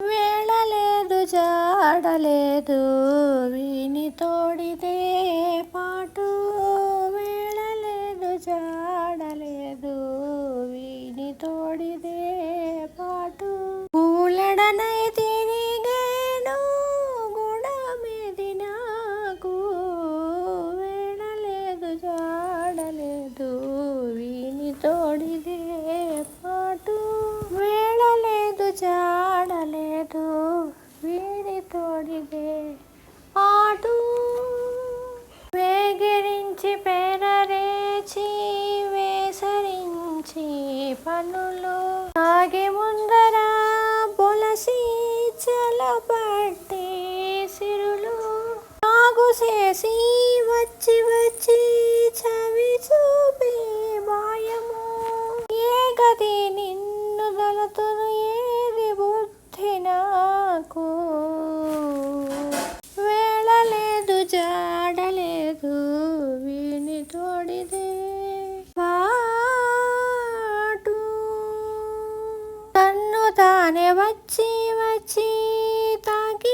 వేళలేదు జాడలేదు. వీని తోడిదే పాటు వేళలేదు జాడలేదు. వీని తోడిదే పాటు కూలడనై తిరిగేను గుణమిది నాకు. వేళలేదు జాడలేదు. వీని తోడిదే పనులు ఆగి ముందర బొలసి చలపట్టి సిరులు నాగు చేసి వచ్చి వచ్చి చవి చూపి మాయము. ఏ గది నిన్ను దళతును అనే వచ్చి వచ్చి తాకిలీలంపటము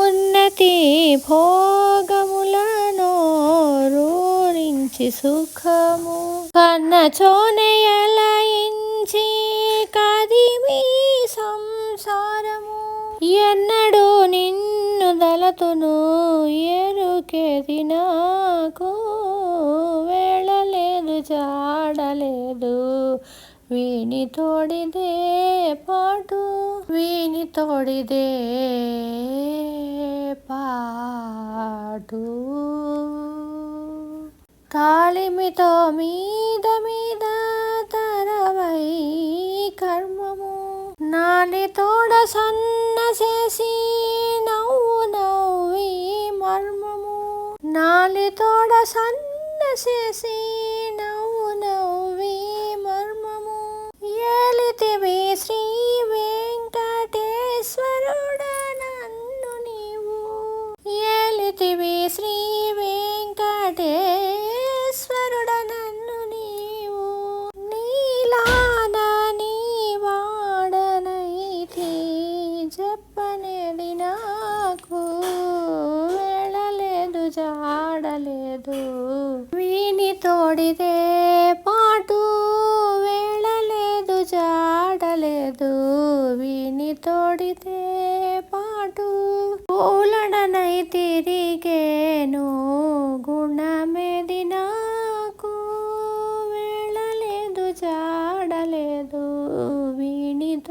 ఉన్నతి భోగములను రూరించి సుఖము. కన్న చోనెయలయించి కదిమి సంసారము. ఎన్నడూ నిన్ను దలతును ఎరుకేది నాకు. వేళలేదు చాడలేదు వీని తోడిదే పాటు వీని తోడిదే పాటు. తాళిమితో మీద మీద తరవై కర్మము నాని తోడ సన్న చేసి నవ్వు నవ్వి మర్మము నాలి తోడ సన్న చేసి ఏలితివి శ్రీ వెంకటేశ్వరుడ నన్ను నీవు. నీలాన నీ వాడనైతి చెప్పనేది నాకు. వెళ్ళలేదు జాడలేదు. వీని తోడిదే పాటు వెళ్ళలేదు జాడలేదు. వీని తోడితే